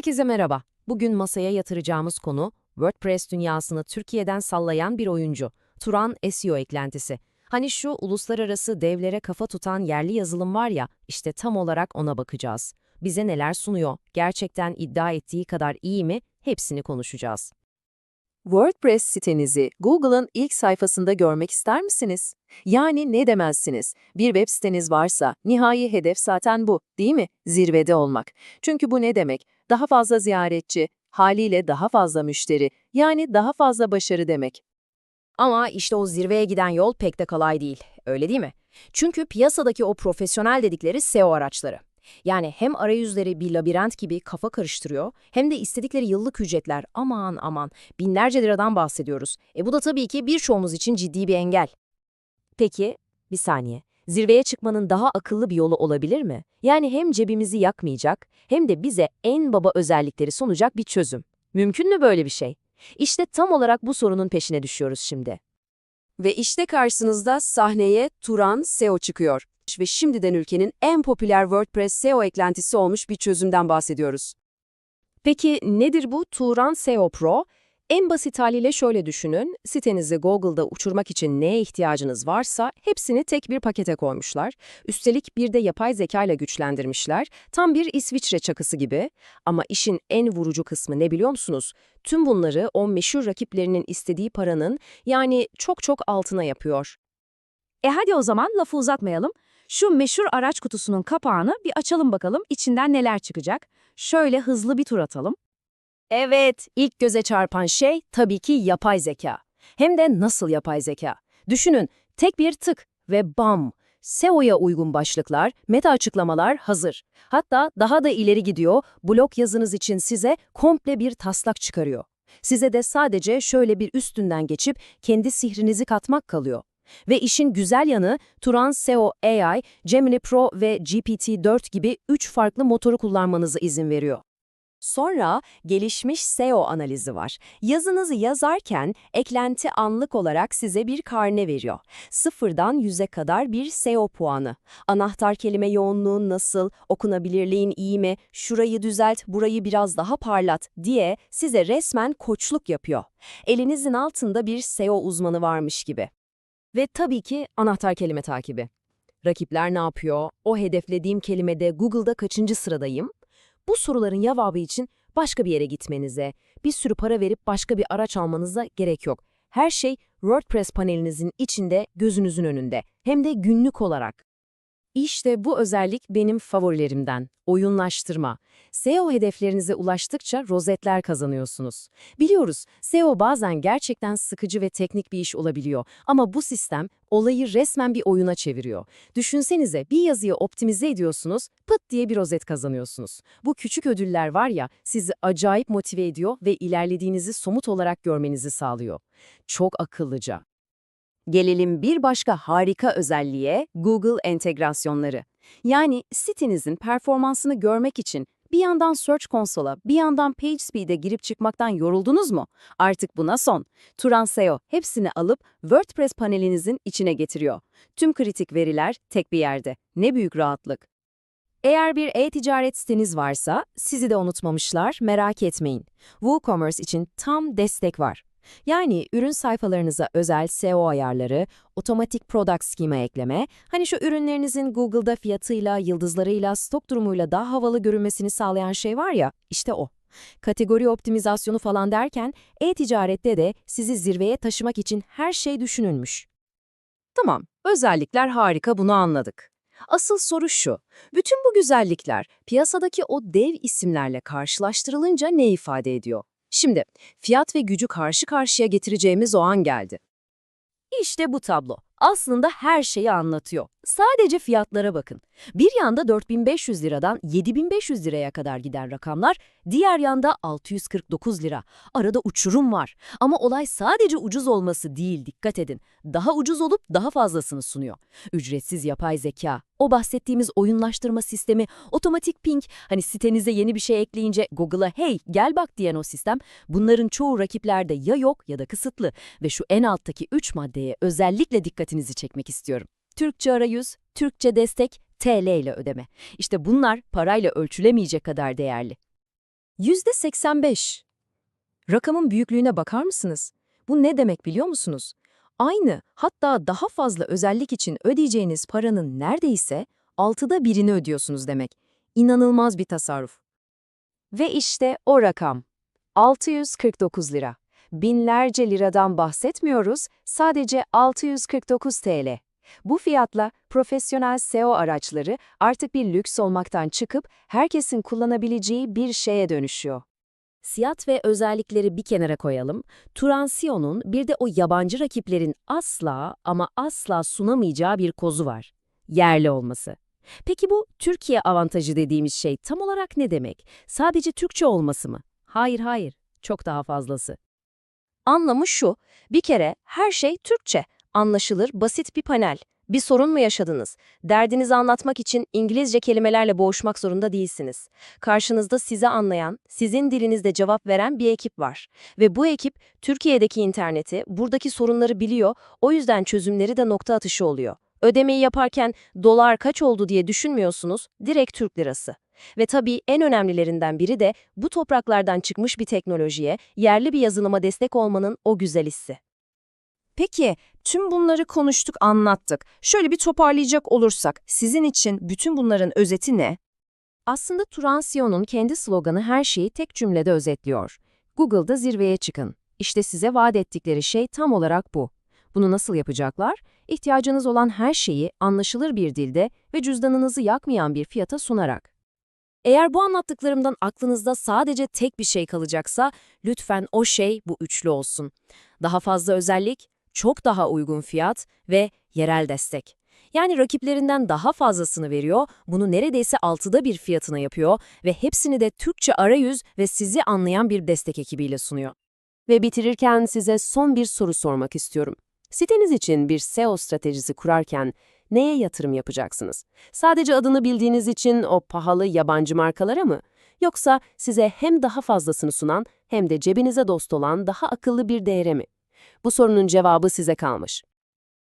Herkese merhaba. Bugün masaya yatıracağımız konu WordPress dünyasını Türkiye'den sallayan bir oyuncu. Turan SEO eklentisi. Hani şu uluslararası devlere kafa tutan yerli yazılım var ya, işte tam olarak ona bakacağız. Bize neler sunuyor? Gerçekten iddia ettiği kadar iyi mi? Hepsini konuşacağız. WordPress sitenizi Google'ın ilk sayfasında görmek ister misiniz? Yani ne demezsiniz? Bir web siteniz varsa nihai hedef zaten bu, değil mi? Zirvede olmak. Çünkü bu ne demek? Daha fazla ziyaretçi, haliyle daha fazla müşteri, yani daha fazla başarı demek. Ama işte o zirveye giden yol pek de kolay değil, öyle değil mi? Çünkü piyasadaki o profesyonel dedikleri SEO araçları. Yani hem arayüzleri bir labirent gibi kafa karıştırıyor, hem de istedikleri yıllık ücretler aman aman binlerce liradan bahsediyoruz. E bu da tabii ki birçoğumuz için ciddi bir engel. Peki, bir saniye. Zirveye çıkmanın daha akıllı bir yolu olabilir mi? Yani hem cebimizi yakmayacak, hem de bize en baba özellikleri sunacak bir çözüm. Mümkün mü böyle bir şey? İşte tam olarak bu sorunun peşine düşüyoruz şimdi. Ve işte karşınızda sahneye Turan SEO çıkıyor. Ve şimdiden ülkenin en popüler WordPress SEO eklentisi olmuş bir çözümden bahsediyoruz. Peki nedir bu Turan SEO Pro? En basit haliyle şöyle düşünün, sitenizi Google'da uçurmak için neye ihtiyacınız varsa hepsini tek bir pakete koymuşlar. Üstelik bir de yapay zeka ile güçlendirmişler. Tam bir İsviçre çakısı gibi. Ama işin en vurucu kısmı ne biliyor musunuz? Tüm bunları o meşhur rakiplerinin istediği paranın yani çok çok altına yapıyor. E hadi o zaman lafı uzatmayalım. Şu meşhur araç kutusunun kapağını bir açalım bakalım içinden neler çıkacak. Şöyle hızlı bir tur atalım. Evet, ilk göze çarpan şey tabii ki yapay zeka. Hem de nasıl yapay zeka? Düşünün, tek bir tık ve bam! SEO'ya uygun başlıklar, meta açıklamalar hazır. Hatta daha da ileri gidiyor, blog yazınız için size komple bir taslak çıkarıyor. Size de sadece şöyle bir üstünden geçip kendi sihrinizi katmak kalıyor. Ve işin güzel yanı Turan SEO AI, Gemini Pro ve GPT-4 gibi 3 farklı motoru kullanmanızı izin veriyor. Sonra gelişmiş SEO analizi var. Yazınızı yazarken eklenti anlık olarak size bir karne veriyor. Sıfırdan yüze kadar bir SEO puanı. Anahtar kelime yoğunluğun nasıl, okunabilirliğin iyi mi, şurayı düzelt, burayı biraz daha parlat diye size resmen koçluk yapıyor. Elinizin altında bir SEO uzmanı varmış gibi. Ve tabii ki anahtar kelime takibi. Rakipler ne yapıyor? O hedeflediğim kelimede Google'da kaçıncı sıradayım? Bu soruların cevabı için başka bir yere gitmenize, bir sürü para verip başka bir araç almanıza gerek yok. Her şey WordPress panelinizin içinde, gözünüzün önünde. Hem de günlük olarak. İşte bu özellik benim favorilerimden. Oyunlaştırma. SEO hedeflerinize ulaştıkça rozetler kazanıyorsunuz. Biliyoruz, SEO bazen gerçekten sıkıcı ve teknik bir iş olabiliyor ama bu sistem olayı resmen bir oyuna çeviriyor. Düşünsenize bir yazıyı optimize ediyorsunuz, pıt diye bir rozet kazanıyorsunuz. Bu küçük ödüller var ya, sizi acayip motive ediyor ve ilerlediğinizi somut olarak görmenizi sağlıyor. Çok akıllıca. Gelelim bir başka harika özelliğe, Google entegrasyonları. Yani sitenizin performansını görmek için bir yandan Search Console'a, bir yandan PageSpeed'e girip çıkmaktan yoruldunuz mu? Artık buna son. Turan SEO hepsini alıp WordPress panelinizin içine getiriyor. Tüm kritik veriler tek bir yerde. Ne büyük rahatlık. Eğer bir e-ticaret siteniz varsa sizi de unutmamışlar, merak etmeyin. WooCommerce için tam destek var. Yani ürün sayfalarınıza özel SEO ayarları, otomatik product schema ekleme, hani şu ürünlerinizin Google'da fiyatıyla, yıldızlarıyla, stok durumuyla daha havalı görünmesini sağlayan şey var ya, işte o. Kategori optimizasyonu falan derken e-ticarette de sizi zirveye taşımak için her şey düşünülmüş. Tamam, özellikler harika bunu anladık. Asıl soru şu, bütün bu güzellikler piyasadaki o dev isimlerle karşılaştırılınca ne ifade ediyor? Şimdi fiyat ve gücü karşı karşıya getireceğimiz o an geldi. İşte bu tablo. Aslında her şeyi anlatıyor. Sadece fiyatlara bakın. Bir yanda 4500 liradan 7500 liraya kadar giden rakamlar, diğer yanda 649 lira. Arada uçurum var. Ama olay sadece ucuz olması değil, dikkat edin. Daha ucuz olup daha fazlasını sunuyor. Ücretsiz yapay zeka, o bahsettiğimiz oyunlaştırma sistemi, otomatik ping, hani sitenize yeni bir şey ekleyince Google'a hey gel bak diyen o sistem, bunların çoğu rakiplerde ya yok ya da kısıtlı ve şu en alttaki 3 maddeye özellikle dikkatinizi çekmek istiyorum. Türkçe arayüz, Türkçe destek, TL ile ödeme. İşte bunlar parayla ölçülemeyecek kadar değerli. %85. Rakamın büyüklüğüne bakar mısınız? Bu ne demek biliyor musunuz? Aynı, hatta daha fazla özellik için ödeyeceğiniz paranın neredeyse altıda birini ödüyorsunuz demek. İnanılmaz bir tasarruf. Ve işte o rakam. 649 lira. Binlerce liradan bahsetmiyoruz, sadece 649 TL. Bu fiyatla profesyonel SEO araçları artık bir lüks olmaktan çıkıp herkesin kullanabileceği bir şeye dönüşüyor. Siyat ve özellikleri bir kenara koyalım. Turansiyo'nun bir de o yabancı rakiplerin asla ama asla sunamayacağı bir kozu var. Yerli olması. Peki bu Türkiye avantajı dediğimiz şey tam olarak ne demek? Sadece Türkçe olması mı? Hayır hayır, çok daha fazlası. Anlamı şu, bir kere her şey Türkçe, anlaşılır, basit bir panel. Bir sorun mu yaşadınız? Derdinizi anlatmak için İngilizce kelimelerle boğuşmak zorunda değilsiniz. Karşınızda sizi anlayan, sizin dilinizde cevap veren bir ekip var. Ve bu ekip Türkiye'deki interneti, buradaki sorunları biliyor, o yüzden çözümleri de nokta atışı oluyor. Ödemeyi yaparken dolar kaç oldu diye düşünmüyorsunuz, direkt Türk lirası. Ve tabii en önemlilerinden biri de bu topraklardan çıkmış bir teknolojiye, yerli bir yazılıma destek olmanın o güzel hissi. Peki, tüm bunları konuştuk, anlattık. Şöyle bir toparlayacak olursak, sizin için bütün bunların özeti ne? Aslında Turansiyo'nun kendi sloganı her şeyi tek cümlede özetliyor. Google'da zirveye çıkın. İşte size vaat ettikleri şey tam olarak bu. Bunu nasıl yapacaklar? İhtiyacınız olan her şeyi anlaşılır bir dilde ve cüzdanınızı yakmayan bir fiyata sunarak. Eğer bu anlattıklarımdan aklınızda sadece tek bir şey kalacaksa, lütfen o şey bu üçlü olsun. Daha fazla özellik, çok daha uygun fiyat ve yerel destek. Yani rakiplerinden daha fazlasını veriyor, bunu neredeyse altıda bir fiyatına yapıyor ve hepsini de Türkçe arayüz ve sizi anlayan bir destek ekibiyle sunuyor. Ve bitirirken size son bir soru sormak istiyorum. Siteniz için bir SEO stratejisi kurarken neye yatırım yapacaksınız? Sadece adını bildiğiniz için o pahalı yabancı markalara mı? Yoksa size hem daha fazlasını sunan hem de cebinize dost olan daha akıllı bir değere mi? Bu sorunun cevabı size kalmış.